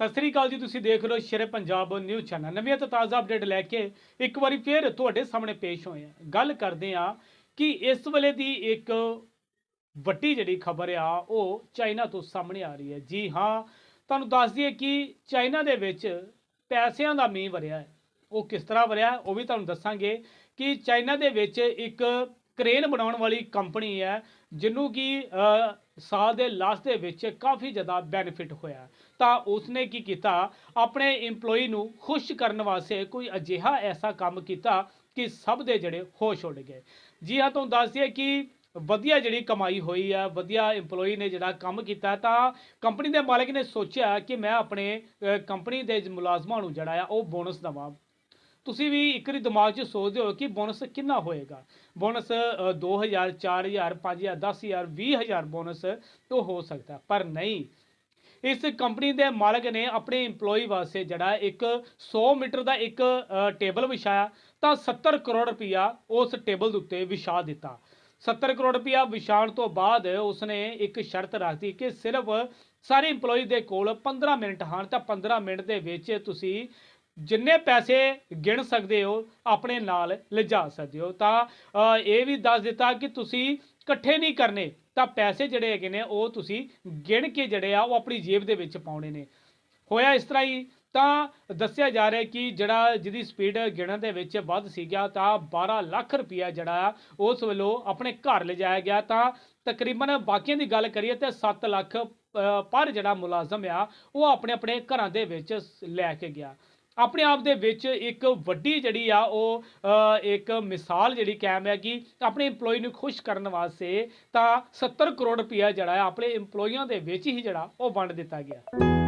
ਸਤਿ ਸ੍ਰੀ ਅਕਾਲ ਜੀ, ਤੁਸੀਂ ਦੇਖ ਰਹੇ ਹੋ ਸ਼ੇਰੇ ਪੰਜਾਬ ਨਿਊਜ਼ ਚੈਨਲ। ਨਵੀਂ ਅਤੇ ਤਾਜ਼ਾ ਅਪਡੇਟ ਲੈ ਕੇ ਇੱਕ ਵਾਰੀ ਫੇਰ ਤੁਹਾਡੇ ਸਾਹਮਣੇ ਪੇਸ਼ ਹੋਏ ਹਾਂ। ਗੱਲ ਕਰਦੇ ਹਾਂ ਕਿ ਇਸ ਵੇਲੇ ਦੀ ਇੱਕ ਵੱਡੀ ਜਿਹੜੀ ਖਬਰ ਆ, ਉਹ ਚਾਈਨਾ ਤੋਂ ਸਾਹਮਣੇ ਆ ਰਹੀ ਹੈ। ਜੀ ਹਾਂ, ਤੁਹਾਨੂੰ ਦੱਸ ਦਈਏ ਕਿ ਚਾਈਨਾ ਦੇ ਵਿੱਚ ਪੈਸਿਆਂ ਦਾ ਮੀਂਹ ਵਰਿਆ ਹੈ। ਉਹ ਕਿਸ ਤਰ੍ਹਾਂ ਵਰਿਆ, ਉਹ ਵੀ ਤੁਹਾਨੂੰ ਦੱਸਾਂਗੇ ਕਿ ਚਾਈਨਾ ਦੇ ਵਿੱਚ ਇੱਕ ਕਰੇਨ ਬਣਾਉਣ ਵਾਲੀ ਕੰਪਨੀ ਹੈ, ਜਿਹਨੂੰ ਕਿ ਸਾਲ ਦੇ ਲਾਸਟ ਦੇ ਵਿੱਚ ਕਾਫੀ ਜ਼ਿਆਦਾ ਬੈਨੀਫਿਟ ਹੋਇਆ। ਤਾਂ ਉਸਨੇ ਕੀ ਕੀਤਾ? ਆਪਣੇ EMPLOYE ਨੂੰ ਖੁਸ਼ ਕਰਨ ਵਾਸਤੇ ਕੋਈ ਅਜਿਹਾ ਐਸਾ ਕੰਮ ਕੀਤਾ ਕਿ ਸਭ ਦੇ ਜਿਹੜੇ ਹੋਸ਼ ਉੱਡ ਗਏ। ਜੀ ਹਾਂ, ਤੁਹਾਨੂੰ ਦੱਸ ਦਈਏ ਕਿ ਵਧੀਆ ਜਿਹੜੀ ਕਮਾਈ ਹੋਈ ਆ ਵਧੀਆ EMPLOYE ਨੇ ਜਿਹੜਾ ਕੰਮ ਕੀਤਾ, ਤਾਂ ਕੰਪਨੀ ਦੇ ਮਾਲਕ ਨੇ ਸੋਚਿਆ ਕਿ ਮੈਂ ਆਪਣੇ ਕੰਪਨੀ ਦੇ ਮੁਲਾਜ਼ਮਾਂ ਨੂੰ ਜਿਹੜਾ ਆ, ਉਹ ਬੋਨਸ ਦਵਾਂ। ਤੁਸੀਂ ਵੀ ਇੱਕ ਵਾਰੀ ਦਿਮਾਗ 'ਚ ਸੋਚਦੇ ਹੋ ਕਿ ਬੋਨਸ ਕਿੰਨਾ ਹੋਏਗਾ। ਬੋਨਸ ਅ, 2000 4000 5000 10000 20000 ਬੋਨਸ ਉਹ ਹੋ ਸਕਦਾ ਪਰ ਨਹੀਂ। ਇਸ ਕੰਪਨੀ ਦੇ ਮਾਲਕ ਨੇ ਆਪਣੇ EMPLOYE ਵਾਸਤੇ ਜਿਹੜਾ ਇੱਕ 100 ਮੀਟਰ ਦਾ ਇੱਕ ਟੇਬਲ ਵਿਛਾਇਆ ਤਾਂ 70 ਕਰੋੜ ਰੁਪਇਆ ਉਸ ਟੇਬਲ ਦੇ ਉੱਤੇ ਵਿਛਾ ਦਿੱਤਾ। 70 ਕਰੋੜ ਰੁਪਇਆ ਵਿਛਾਉਣ ਤੋਂ ਬਾਅਦ ਉਸਨੇ ਇੱਕ ਸ਼ਰਤ ਰੱਖਤੀ ਕਿ ਸਿਰਫ ਸਾਰੇ EMPLOYE ਦੇ ਕੋਲ 15 ਮਿੰਟ ਹਨ ਤਾਂ 15 ਮਿੰਟ ਦੇ ਵਿੱਚ ਤੁਸੀਂ ਜਿੰਨੇ ਪੈਸੇ ਗਿਣ ਸਕਦੇ ਹੋ ਆਪਣੇ ਨਾਲ ਲਿਜਾ ਸਕਦੇ ਹੋ। ਤਾਂ ਇਹ ਵੀ ਦੱਸ ਦਿੱਤਾ ਕਿ ਤੁਸੀਂ ਇਕੱਠੇ ਨਹੀਂ ਕਰਨੇ ਤਾਂ ਪੈਸੇ ਜਿਹੜੇ ਹੈਗੇ ਨੇ ਉਹ ਤੁਸੀਂ ਗਿਣ ਕੇ ਜਿਹੜੇ ਆ ਉਹ ਆਪਣੀ ਜੇਬ ਦੇ ਵਿੱਚ ਪਾਉਣੇ ਨੇ। ਹੋਇਆ ਇਸ ਤਰ੍ਹਾਂ ਹੀ ਤਾਂ ਦੱਸਿਆ ਜਾ ਰਿਹਾ ਕਿ ਜਿਹੜਾ ਜਿਹਦੀ ਸਪੀਡ ਗਿਣਨ ਦੇ ਵਿੱਚ ਵੱਧ ਸੀ ਗਿਆ ਤਾਂ 12 ਲੱਖ ਰੁਪਇਆ ਜਿਹੜਾ ਆ, ਉਸ ਵੱਲੋਂ ਆਪਣੇ ਘਰ ਲਿਜਾਇਆ ਗਿਆ। ਤਾਂ ਤਕਰੀਬਨ ਬਾਕੀਆਂ ਦੀ ਗੱਲ ਕਰੀਏ ਤੇ 7 ਲੱਖ ਪਰ ਜਿਹੜਾ ਮੁਲਾਜ਼ਮ ਆ ਉਹ ਆਪਣੇ ਆਪਣੇ ਘਰਾਂ ਦੇ ਵਿੱਚ ਲੈ ਕੇ ਗਿਆ। ਆਪਣੇ ਆਪ ਦੇ ਵਿੱਚ ਇੱਕ ਵੱਡੀ ਜਿਹੜੀ ਆ ਉਹ ਇੱਕ ਮਿਸਾਲ ਜਿਹੜੀ ਕਾਇਮ ਹੈ ਕਿ ਆਪਣੇ EMPLOYE ਨੂੰ ਖੁਸ਼ ਕਰਨ ਵਾਸਤੇ ਤਾਂ 70 ਕਰੋੜ ਰੁਪਇਆ ਜਿਹੜਾ ਆ ਆਪਣੇ EMPLOYEਆਂ ਦੇ ਵਿੱਚ ਹੀ ਜਿਹੜਾ ਉਹ ਵੰਡ ਦਿੱਤਾ ਗਿਆ।